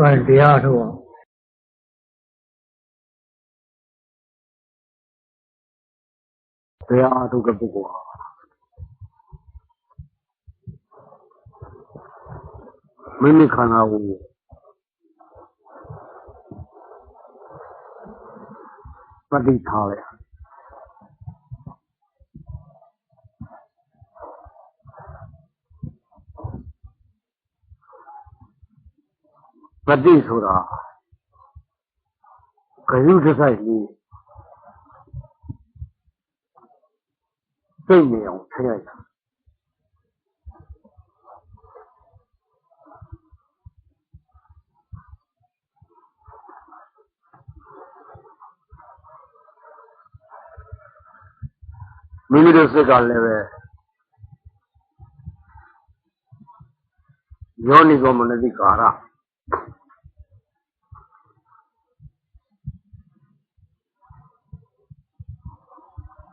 ကဲတရားထုတ်အောင်တရားထုတ်တဲ့ပုဂ္ဂိုလ်ဟာမိမိခန္ဓာကိုယ်ပဋိထားလိုက် ပฏิဆိုတာဂယုတစိုက်လေးစိတ်နေအောင်ထည့်လိုက်တာမိမိတို့စိတ်ကလည်းပဲယောနိကောမနတိကာရ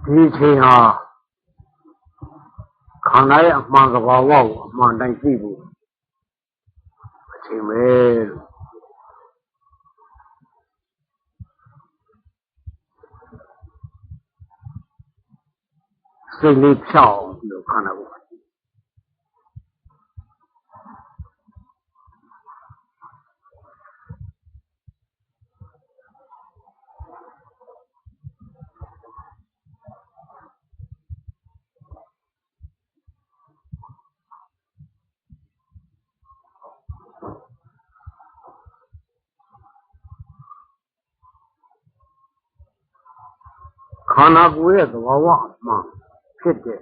ဒီအချိန်ဟာခန္ဓာရဲ့အမှန်ကဘာဝကိုအမှန်တိုင်းသိဖို့အချိန်ပဲလို့စိတ်လေးဖြောင်းပြီးတော့ခန္ဓာကိုယ် ခန္ဓာကိုယ်ရဲ့သဘာဝအမှန်ဖြစ်တဲ့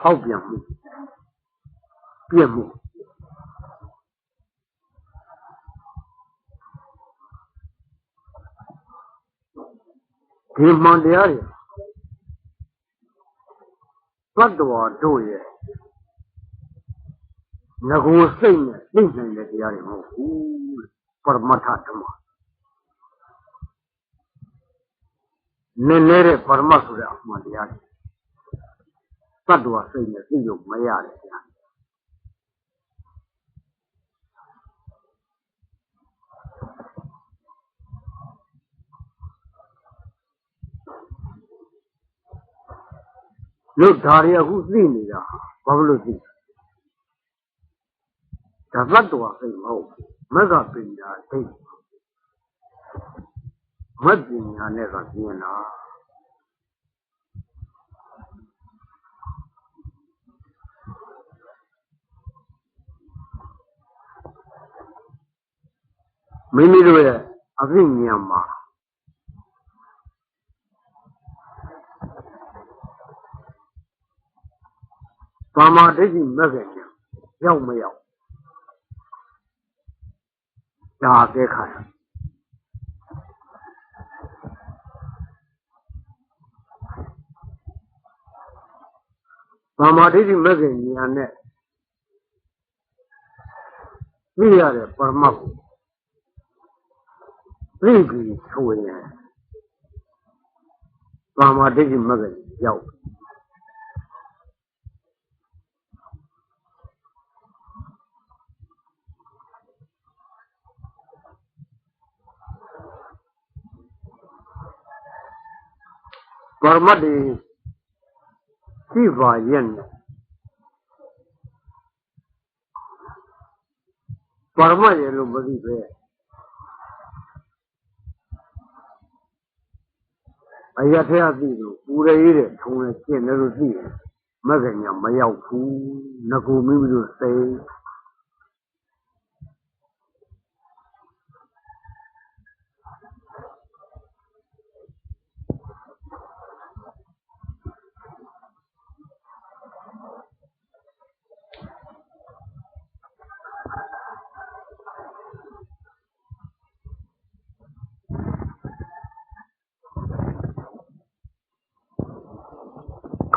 ဖောက်ပြန်မှုပြည့်မှုဒီမှန်တရားတွေသတ္တဝါတို့ရဲ့ငကိုစိတ်နဲ့သိနိုင်တဲ့တရားတွေမဟုတ်ဘူးပရမတ္ထဓမ္မ နည်းနည်းတဲ့ပရမတ်ဆိုတဲ့အမှန်တရားတွေတတ္တဝါစိတ်နဲ့သိလို့မရတယ်ဗျာလို့ဒါတွေအခုသိနေတာဘာလို့သိဒါတတ္တဝါစိတ်မဟုတ်မက္ကပညာစိတ် မတ်ပညာနဲ့ကပြင်းတာမိမိတို့ရဲ့အသိဉာဏ်မှာပါမာဒိဋ္ဌိမဲ့ခင်ညာရောက်မရောက်ဒါအသေးခါရ ပါမာဒိဋ္ဌိမဲ့ခင်ညာနဲ့သိရတဲ့ပရမတ်ကိုသိပြီဆိုရင်ပါမာဒိဋ္ဌိမဲ့ခင်ရောက်ပရမတ်ဒီ ရှိပါရဲ့နဲ့ပရမတ်ရဲ့လို့မသိပဲအရထက်အသိလို့ပူရရေးတဲ့ထုံနဲ့ကျင့်တယ်လို့သိတယ်မကညာမရောက်ဘူးငကူမိမိတို့စိတ်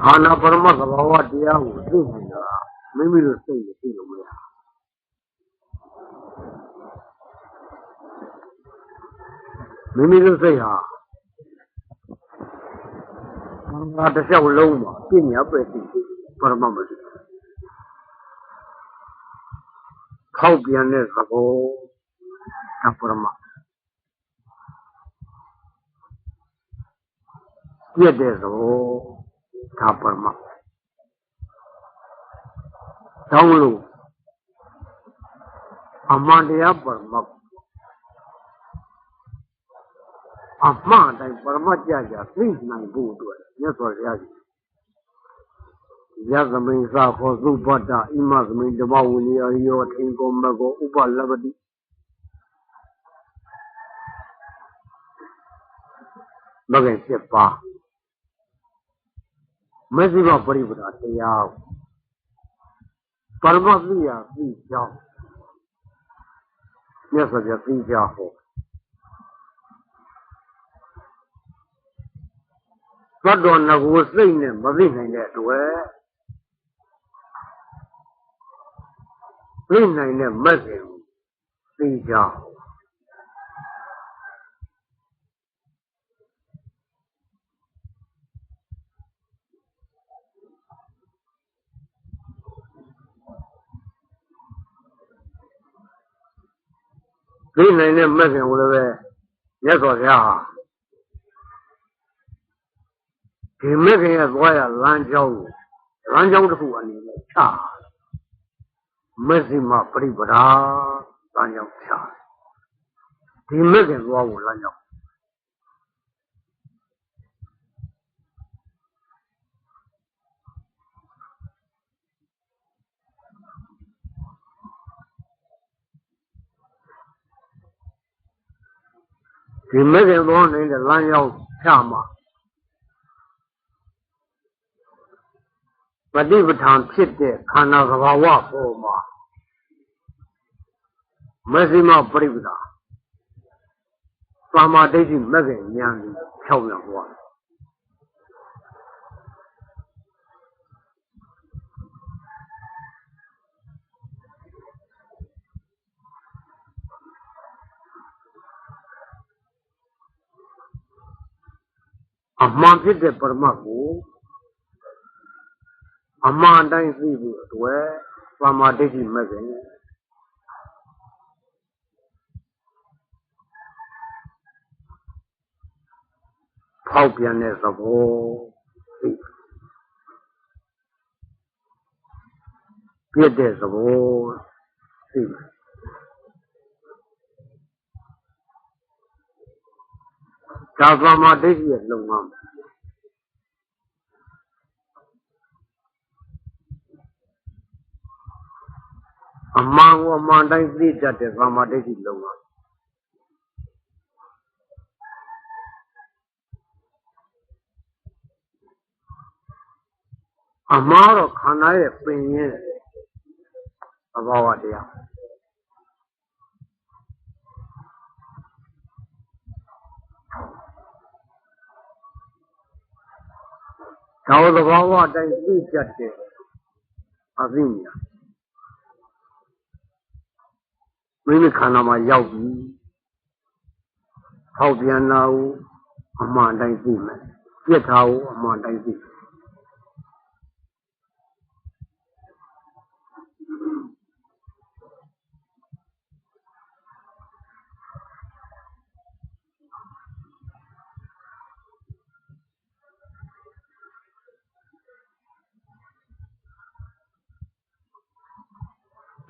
ခန္ဓာပရမတ်သဘာဝတရားကိုသိနေတာမိမိတို့စိတ်ကိုသိလို့မရမိမိတို့စိတ်ဟာခန္ဓာတစ်လျှောက်လုံးမှာပညာပဲသိပရမတ်မရှိဖောက်ပြန်တဲ့သဘောဒါပရမပြည့်တဲ့သဘော ဒါပရမတောင်းလို့အမှန်တရားပရမအမှန်တိုင်းပရမကြကြသိနိုင်ဖို့အတွက်မြတ်စွာဘုရားကြီးယသမိန်သာခောသုပတ္တဣမသမိန်ဓမ္မဝိနည်းအရိယောထိန်ကောမကောဥပလပတိမဂ္ဂင်7ပါး မဇ္ဈိမပရိပဒါတရားပရမသိယသိကြောင်းမြတ်စွာဘုရားသိကြဟောသတ္တော်ငကိုစိတ်နဲ့မသိနိုင်တဲ့အတွက်သိနိုင်တဲ့မက်ခင်ကိုသိကြဟော သိနိုင်တဲ့မက်ခင်ကိုလည်းပဲမြတ်စွာဘုရားဟာဒီမက်ခင်ရဲ့သွားရလမ်းကြောင်းကိုလမ်းကြောင်းတစ်ခုအနေနဲ့ချမက်စီမပရိပဒါလမ်းကြောင်းချဒီမက်ခင်သွားဖို့လမ်းကြောင်း ဒီမက်ခင်သွားနေတဲ့လမ်းကြောင်းချမှာပฏิပဋ္ဌာန်ဖြစ်တဲ့ခန္ဓာသဘာဝပေါ်မှာမဇ္ဈိမပရိပဒါသာမာဒိဋ္ဌိမဂ္ဂင်ဉာဏ်ကြီးဖြောင်းပြန်သွား အမှန်ဖြစ်တဲ့ပရမတ်ကိုအမှန်တိုင်းသိဖို့အတွက်သမာဓိဋ္ဌိမဲ့ခင်ဖောက်ပြန်တဲ့သဘောသိပြည့်တဲ့သဘောသိ ဒါသမာဓိဋ္ဌိရဲ့လုံငန်းအမှန်ကိုအမှန်တိုင်းသိတတ်တဲ့သမာဓိဋ္ဌိလုံးပါအမှားတော့ခန္ဓာရဲ့ပင်ရဲ့သဘာဝတရား ဒါဝသဘာဝအတိုင်းသိတတ်တဲ့အသိဉာဏ်မိမိခန္ဓာမှာရောက်ပြီဟောက်ပြန်လာဦးအမှန်တိုင်းသိမယ်ပြစ်ထားဦးအမှန်တိုင်းသိ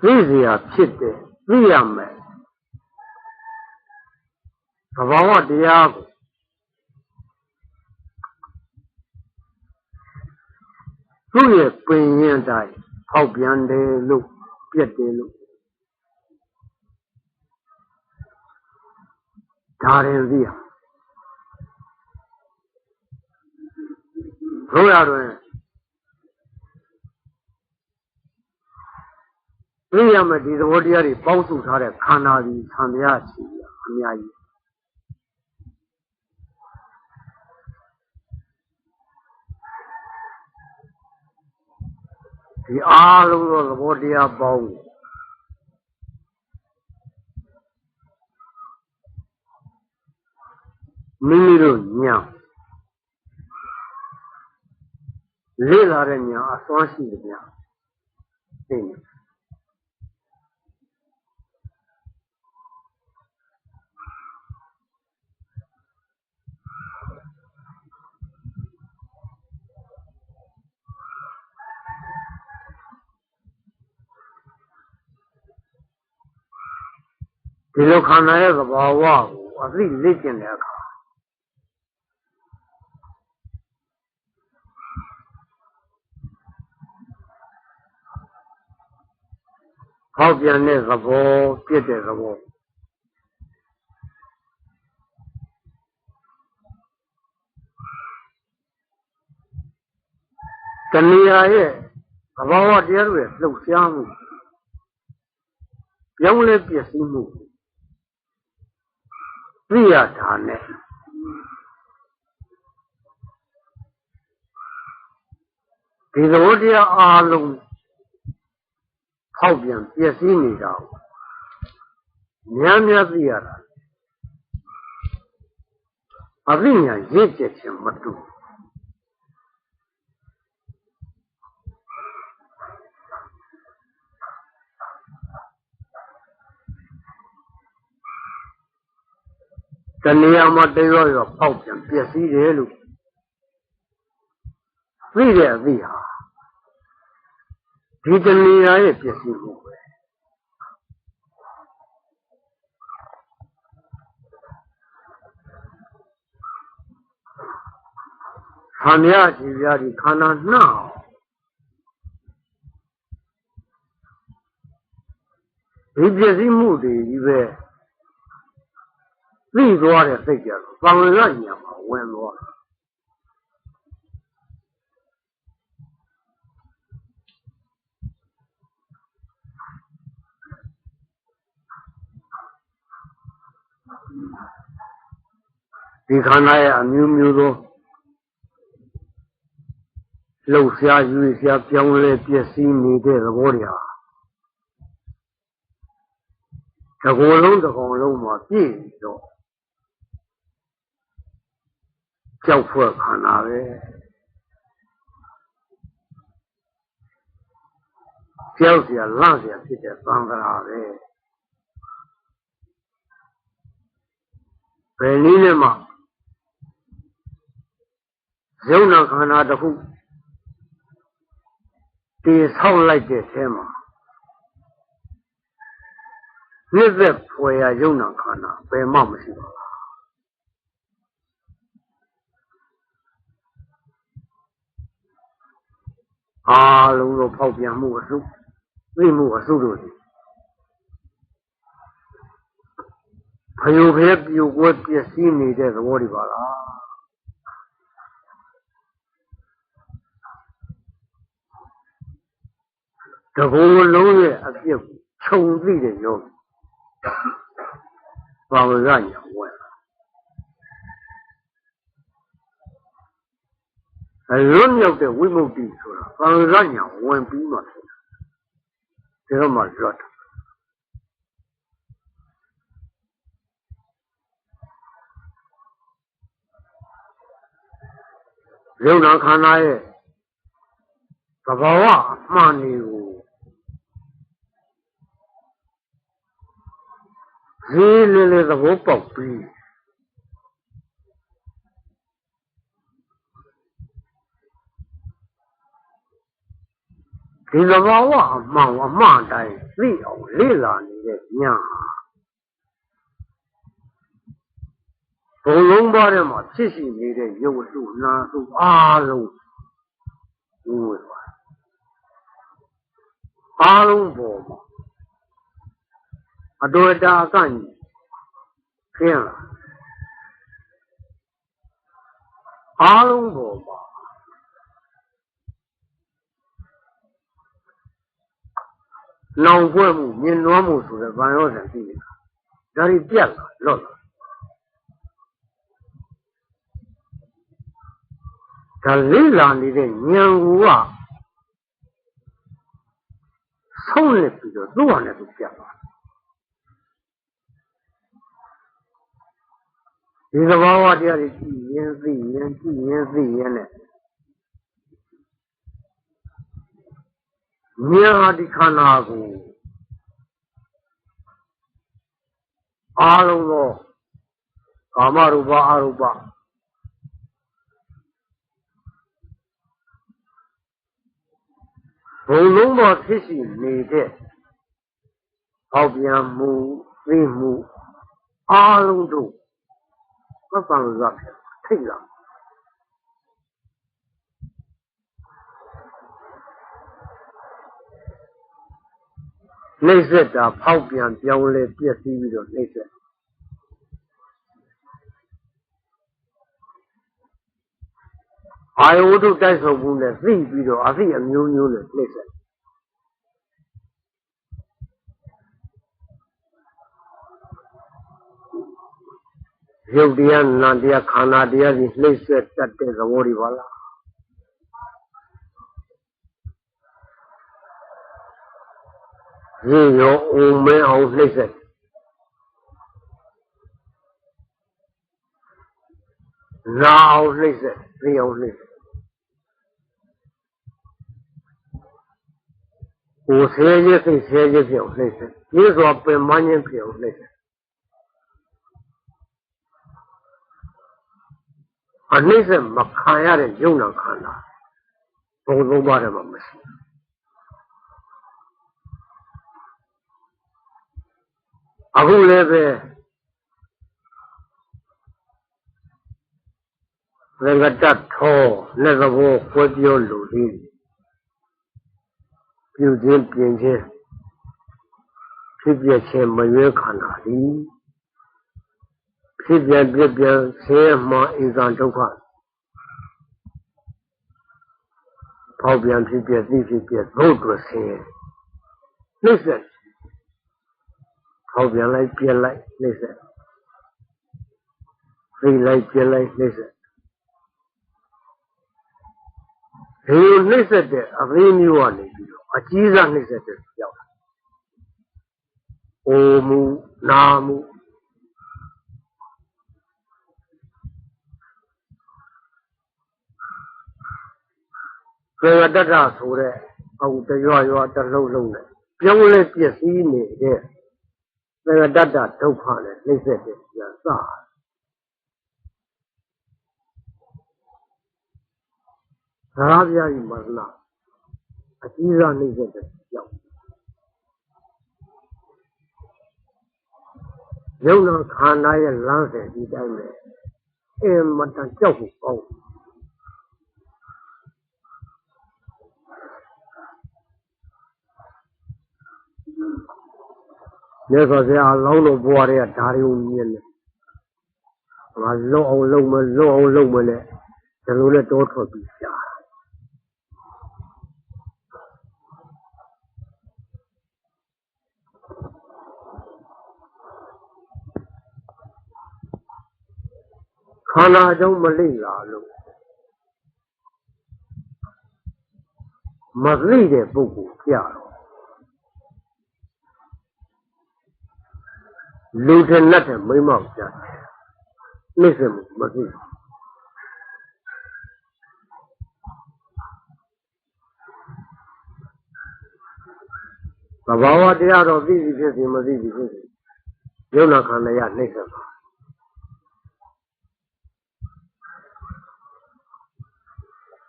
သိเสียဖြစ်တယ်သိရမယ်သဘာဝတရားကိုသူ့ရဲ့ပင်ရင်တိုင်းဖောက်ပြန်တယ်လို့ပြက်တယ်လို့ဒါရင်သိရတို့ရတွင် သိရမယ်ဒီသဘောတရားတွေပေါင်းစုထားတဲ့ခန္ဓာကြီးဆံမြားချီအများကြီးဒီအားလုံးသောသဘောတရားပေါင်းမိမိတို့ညာလေ့လာတဲ့ညာအစွမ်းရှိတဲ့ညာသိနေ ဒီလိုခန္ဓာရဲ့သဘာဝကိုအသိလေ့ကျင့်တဲ့အခါဟောက်ပြန်တဲ့သဘောပြည့်တဲ့သဘောတဏှာရဲ့သဘာဝတရားတွေလှုပ်ရှားမှုပြောင်းလဲပြည့်စည်မှု သိရတာနဲ့ဒီသဘောတရားအားလုံးဖောက်ပြန်ပြည့်စည်နေတာကိုများများသိရတာအသိဉာဏ်ရင့်ကျက်ခြင်းမတူဘူး တဏှာမှာတရောရောပေါက်ပြန်ပျက်စီးတယ်လို့သိတဲ့အသိဟာဒီတဏှာရဲ့ပျက်စီးမှုပဲခန္ဓာကြည်ပြားဒီခန္ဓာနှောက်ဒီပျက်စီးမှုတွေကြီးပဲ သိသွားတဲ့စိတ်ကြတော့သံဃာညာမှာဝင်သွားဒီခန္ဓာရဲ့အမျိုးမျိုးသောလှုပ်ရှားရွေ့ရှားပြောင်းလဲပျက်စီးနေတဲ့သဘောတရားတကောလုံးတကောင်လုံးမှာပြည့်တော့ ကြောက်ဖွဲ့ခန္ဓာပဲကြောက်เสียလန့်เสียဖြစ်တဲ့သံဃာပဲဘယ်နည်းနဲ့မှယုံနာခန္ဓာတစ်ခုတည်ဆောက်လိုက်တဲ့အဲမှာမြစ်သက်ဖွယ်ရယုံနာခန္ဓာဘယ်မှမရှိပါဘူး အားလုံးသောဖောက်ပြန်မှုအစုသိမှုအစုတို့သည်ဖယုဖဲပြိုကွဲပျက်စီးနေတဲ့သဘောတွေပါလားတကူလုံးရဲ့အပြစ်ခြုံသိတဲ့ယောဂီဘာဝရညာဝဲအ လွတ်မြောက်တဲ့ဝိမု ക്തി ဆိုတာဘာဝရညာဝင်ပြီးမှဖြစ်တာဒါတော့မှလွတ်တာရုပ်နာခန္ဓာရဲ့သဘာဝအမှန်တွေကိုဈေးလေးလေးသဘောပေါက်ပြီး ဒီသဘာဝအမှန်အမှန်တိုင်းသိအောင်လေ့လာနေတဲ့ညာဘုံလုံးပါးထဲမှာဖြစ်ရှိနေတဲ့ရုပ်စုနာစုအားလုံးဝင်ဝင်ပါအားလုံးပေါ်မှာအတော်တာကန့်ခင်းလာအားလုံးပေါ်မှာ လောင်ပွဲမှုမြင်နွားမှုဆိုတဲ့ဗံရောဆန်ရှိနေတာဒါတွေပြက်လာလော့လာဒါလေးလာနေတဲ့ဉာဏ်ကူကဆုံးနေပြီးတော့သူ့ဟာနဲ့သူပြတ်သွားဒီသဘာဝတရားတွေကြည့်ရင်သိရင်ကြည့်ရင်သိရင်နဲ့ မြာဒီခန္ဓာကိုအာလုံးသောကာမရူပအရူပဘုံလုံးသောဖြစ်ရှိနေတဲ့ဟောက်ပြန်မှုသိမှုအားလုံးတို့မပန်ရဖြစ်ထိတ်လာ နှိမ့်ဆက်တာဖောက်ပြန်ပြောင်းလဲပြည့်စည်ပြီးတော့နှိမ့်ဆက်အာယဝတ္ထုတိုက်ဆုံမှုနဲ့သိပြီးတော့အသိအမျိုးမျိုးနဲ့နှိမ့်ဆက်ရုပ်တရားနာတရားခန္ဓာတရားကြီးနှိမ့်ဆက်တတ်တဲ့သဘောတွေပါလား ရေရောအုံမဲအောင်နှိမ့်ဆက်နာအောင်နှိမ့်ဆက်သိအောင်နှိမ့်ဆက်ကိုယ်ဆဲရစိတ်ဆဲရဖြစ်အောင်နှိမ့်ဆက်ဒီဆိုပင်မင်းချင်းဖြစ်အောင်နှိမ့်ဆက်အနှိမ့်ဆက်မခံရတဲ့ယုံနာခန္ဓာဘုံသုံးပါးတယ်မှာမရှိ အခုလည်းပဲရငတထောလက်သဘောခွဲပြောလို့လေးပြုခြင်းပြင်ခြင်းဖြစ်ပြခြင်းမရွေးခန္ဓာသည်ဖြစ်ပြပြပြဆင်းမှအိဇံဒုက္ခဖောက်ပြန်ဖြစ်ပြသိဖြစ်ပြသို့တွဆင်းနှိစ္စ ဖောက်ပြန်လိုက်ပြက်လိုက်နှိစ္စသိလိုက်ပြက်လိုက်နှိစ္စဒီလိုနှိစ္စတဲ့အသေးမျိုးကနေပြီးတော့အကြီးစားနှိစ္စတဲ့ရောက်တာ။အိုမှုနာမှုကေဝတ္တဆိုတဲ့အုံတရွရွတလုံးလုံးနဲ့ပြောင်းလဲပြည့်စည်နေတဲ့ သေတ္တဒုက္ခနဲ့နှိမ့်ဆက်တဲ့ပြန်စသာဗျာကြီးမရဏအကြီးစားနှိမ့်ဆက်တဲ့ကြောက်ယုံနာခန္ဓာရဲ့လမ်းစဉ်ဒီတိုင်းပဲအင်မတန်ကြောက်ဖို့ကောင်း မြတ်စွာဘုရားလောင်းတော်ဘွားတွေကဒါတွေကိုမြင်တယ်။ငါလွတ်အောင်လုပ်မလွတ်အောင်လုပ်မနဲ့ဒီလိုနဲ့တောထွက်ပြီးရှားခန္ဓာကြောင့်မလိလာလို့မသိတဲ့ပုဂ္ဂိုလ်ကြတော့ လူထက်နတ်ထက်မိမောက်ကြနှိမ့်စမှုမသိသဘာဝတရားတော့သိပြီဖြစ်စီမသိပြီဖြစ်စီယုံနာခန္ဓာရနှိမ့်စမှာ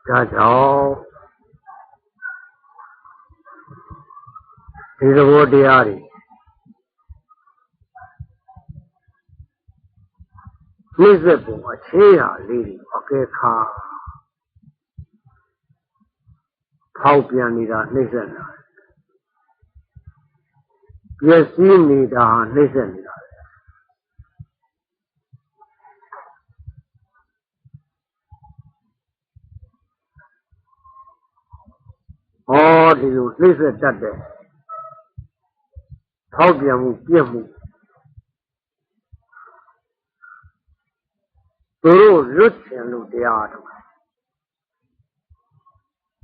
ဒါကြောင့်ဒီသဘောတရားတွေ နှိမ့်ဆက်ပုံအခြေဟာလေးတွေအကဲခါဖောက်ပြန်နေတာနှိမ့်ဆက်တာပျက်စီးနေတာနှိမ့်ဆက်နေတာဟောဒီလိုနှိမ့်ဆက်တတ်တဲ့ဖောက်ပြန်မှုပြက်မှု သူတို့လွတ်ချင်လို့တရားထုတ်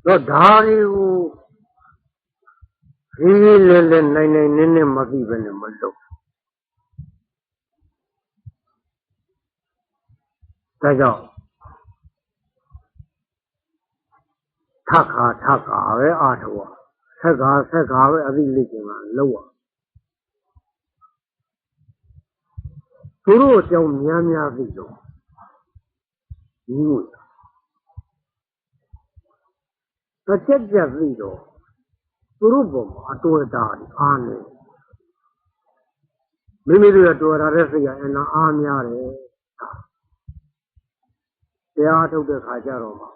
တော့ဒါတွေကိုကြီးလေးလေးနိုင်နိုင်နင်းနင်းမသိဘဲနဲ့မလုပ်ဒါကြောင့်ထခါထခါပဲအာထောဆက်ခါဆက်ခါပဲအသိလိကျင်ကလောက်ရသူတို့အကြောင်းများများသိတော့ ကြီးကိုတစ်ချက်ချက်ပြီးတော့သူတို့ဘုံမှာအတော်တာအားနေမိမိတို့ရတော်ရတဲ့စိတ်ကအနာအားများတယ်တရားထုတ်တဲ့ခါကျတော့မှ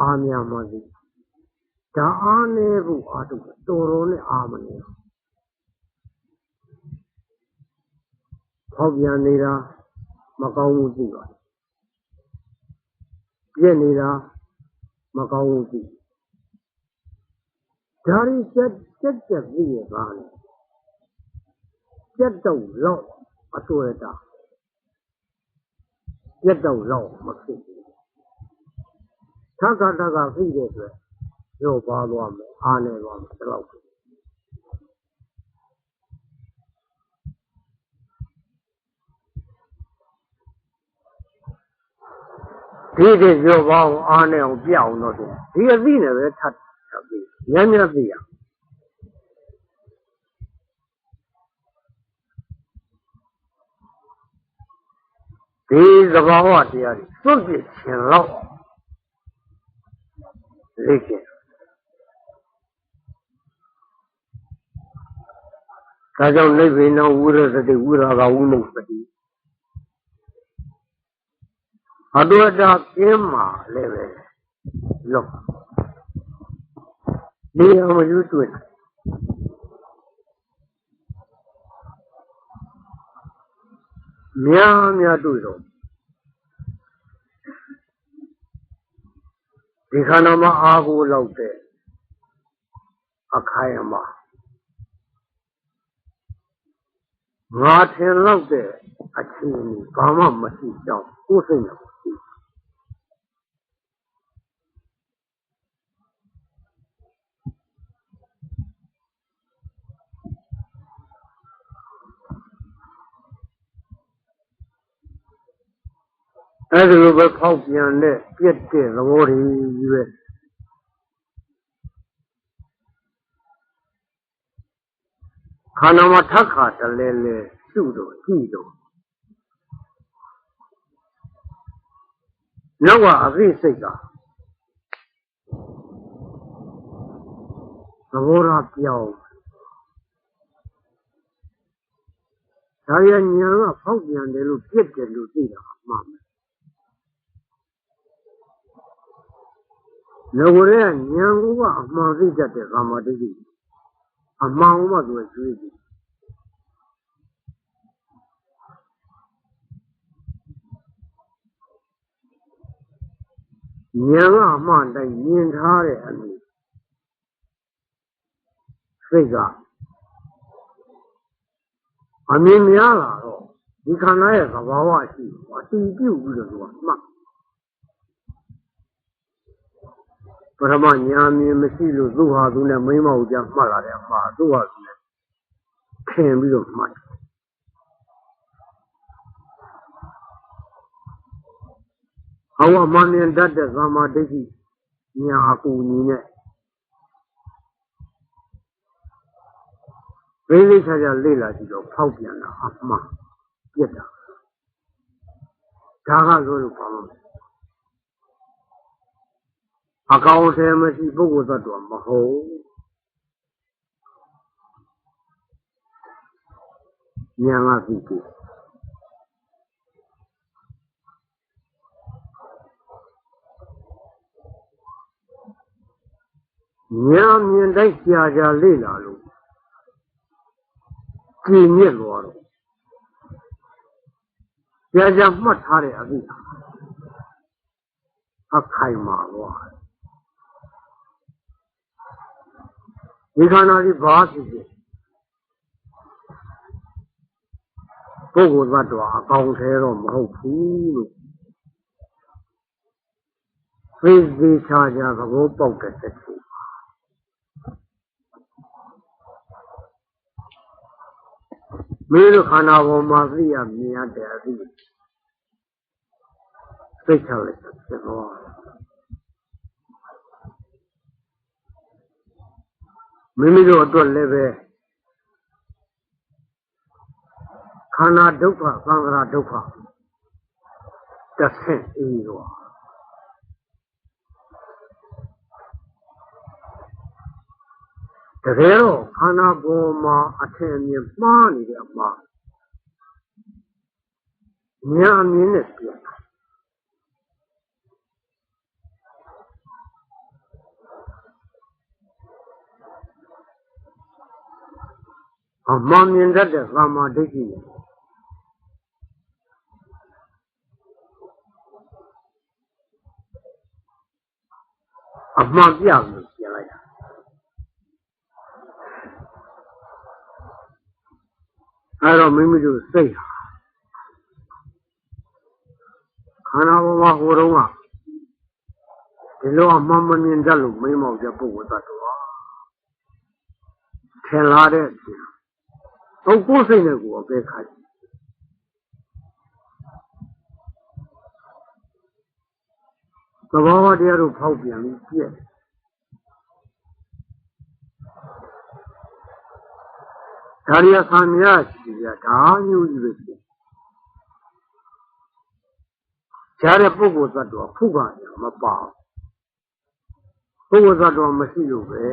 အားများမှသိဒါအားနေဖို့အားထုတ်တော်တော်နဲ့အားမနေဟောက်ပြန်နေတာမကောင်းဘူးကြည့်ပါ ပြည့်နေတာမကောင်းဘူးကြည့်ဒါရီချက်ချက်ချက်ပြည့်ရပါလေချက်တော့လောက်အတွေ့အတာချက်တော့လောက်မဖြစ်ဘူးသက္ကတကပြည့်တဲ့အတွက်ရောပါသွားမယ်အားနေသွားမယ်ဒီလောက် ဒီဒီပြောပါအောင်အားနဲ့အောင်ပြအောင်တော့ဒီအသိနဲ့ပဲထပ်ထပ်ပြီးညံ့ညံ့သိရဒီသဘာဝတရားတွေစွန့်ပစ်ခြင်းလောက်လေ့ကျင့်ဒါကြောင့်နိဗ္ဗာန်ဝိရသတိဝိရာဂဝိမုတ်တိ အတုအတာပြင်းမှာလည်းပဲလောက်ဒီအမယူတွေ့များများတွေ့တော့ဒီခန္ဓာမှာအာဟုလောက်တဲ့အခိုင်အမာငါထင်လောက်တဲ့အခြေအနေဘာမှမရှိကြောင်းကိုယ်စိတ်နဲ့ အဲ့ဒီလိုပဲဖောက်ပြန်တဲ့ပြက်တဲ့သဘောတွေကြီးပဲခန္ဓာမှာထက်ခါတလဲလဲရှုတော့ကြည့်တော့နောက်ကအသိစိတ်ကသဘောထားပြောင်းဒါရညာကဖောက်ပြန်တယ်လို့ပြက်တယ်လို့သိတာမှန်တယ် ငကိုရဲညံကူကအမှန်သိတတ်တဲ့ကာမတိတိအမှန်မှသူကကျွေးတယ်ဉာဏ်ကအမှန်တိုင်းမြင်ထားတဲ့အမှုစိတ်ကအမြင်များလာတော့ဒီခန္ဓာရဲ့သဘာဝရှိအတည်ပြုပြီးတော့သူကမှတ် ပထမညာမြင်မရှိလို့သူ့ဟာသူနဲ့မိမ့်မဟုတ်ကြမှတ်လာတယ်အမှားသူ့ဟာသူနဲ့ခင်ပြီးတော့မှတ်ဟောအမှန်နဲ့တတ်တဲ့သမာဓိဋ္ဌိညာအကူညီနဲ့သိသိချာချာလေ့လာကြည့်တော့ဖောက်ပြန်တာအမှားပြက်တာဒါကဆိုလို့ဘာမှမ အကောင်အထည်မရှိပုဂ္ဂိုလ်သတ္တဝါမဟုတ်ဉာဏ်ကသိပြီဉာဏ်မြင်တိုက်ကြာကြာလေ့လာလို့ကြည်မြင့်သွားတော့ကြာကြာမှတ်ထားတဲ့အသိအခိုင်မာသွား ဒီခန္ဓာကြီးဘာဖြစ်ဖြစ်ပုဂ္ဂိုလ်သတ္တဝါအကောင်ထဲတော့မဟုတ်ဘူးလို့သိသိချာချာသဘောပေါက်တဲ့တခုမင်းတို့ခန္ဓာပေါ်မှာသိရမြင်ရတဲ့အသည့်သိချလိုက်ဖြစ်သွား မိမိတို့အတွက်လည်းပဲခန္ဓာဒုက္ခသံဃာဒုက္ခတစ်ဆင့်အေးရောဒကယ်တော့ခန္ဓာကိုယ်မှာအထင်အမြင်မှားနေတဲ့အမှားဉာဏ်အမြင်နဲ့ပြန် အမှန်မြင်တတ်တဲ့ကာမဒိဋ္ဌိနဲ့အမှန်ပြလို့ပြန်လိုက်တာအဲ့တော့မိမိတို့စိတ်ဟာခန္ဓာဘဝဟိုတုန်းကဒီလိုအမှန်မမြင်တတ်လို့မိမောက်တဲ့ပုဂ္ဂိုလ်သတ္တဝါထင်လာတဲ့အချိန်ဟု တ်ကိုယ်စိတ်နဲ့ကိုယ်အပဲခိုင်းသဘောတရားတို့ဖောက်ပြန်ပြီးပြည့်ဒါရီယာဆံမြရှိရဒါမျိုးကြီးပဲဖြစ်ကြားတဲ့ပုဂ္ဂိုလ်သတ္တဝါဖုကညာမပါဘူးပုဂ္ဂိုလ်သတ္တဝါမရှိလို့ပဲ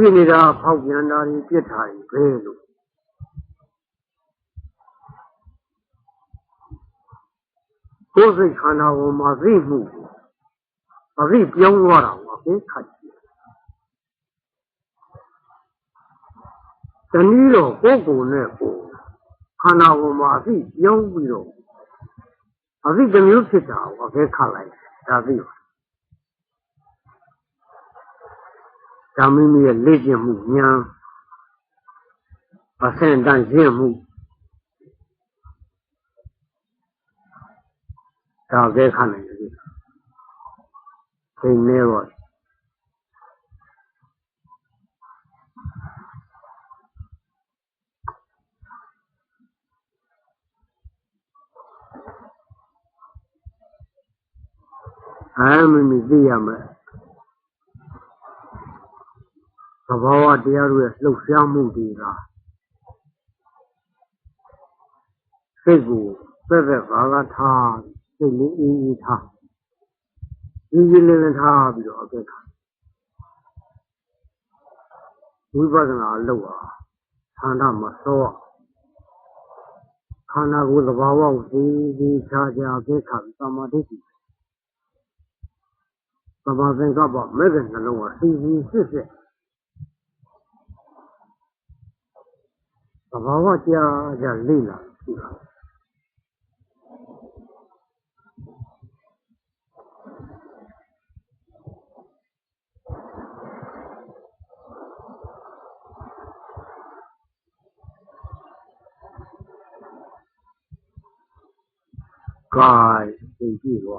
ရှိနေတာဖောက်ပြန်တာတွေပြစ်တာတွေပဲလို့ကိုယ်စိတ်ခန္ဓာကိုယ်မှာသိမှုကိုအသိပြောင်းသွားတာကိုအသိခတ်ကြည့်တနည်းတော့ကိုယ်ကိုယ်နဲ့ကိုယ်ခန္ဓာကိုယ်မှာအသိပြောင်းပြီးတော့အသိတစ်မျိုးဖြစ်တာကိုအသိခတ်လိုက်ဒါသိပါ ဒါမိမိရဲ့လေ့ကျင့်မှုဉာဏ်အဆင့်တန်းရင့်မှုဒါပဲခနိုင်တယ်သိနေတော့အဲမိမိသိရမယ် သဘာဝတရားတို့ရဲ့လှုပ်ရှားမှုတွေကစိတ်ကိုသက်သက်ဘာသာထားစိတ်လေးအေးအေးထားအေးအေးလေးလေးထားပြီးတော့အကဲခါဝိပဿနာလုပ်อ่ะဌာနမှာစောခန္ဓာကိုယ်သဘာဝကိုသိသိချာချာအကဲခါပြီးသမာဓိသဘာသင်္ကပ္ပမဲ့တဲ့နှလုံးကစီစီစစ်စစ် သဘာဝကြာကြာလိမ့်လာရှိတာကာယသိကြည့်ပါ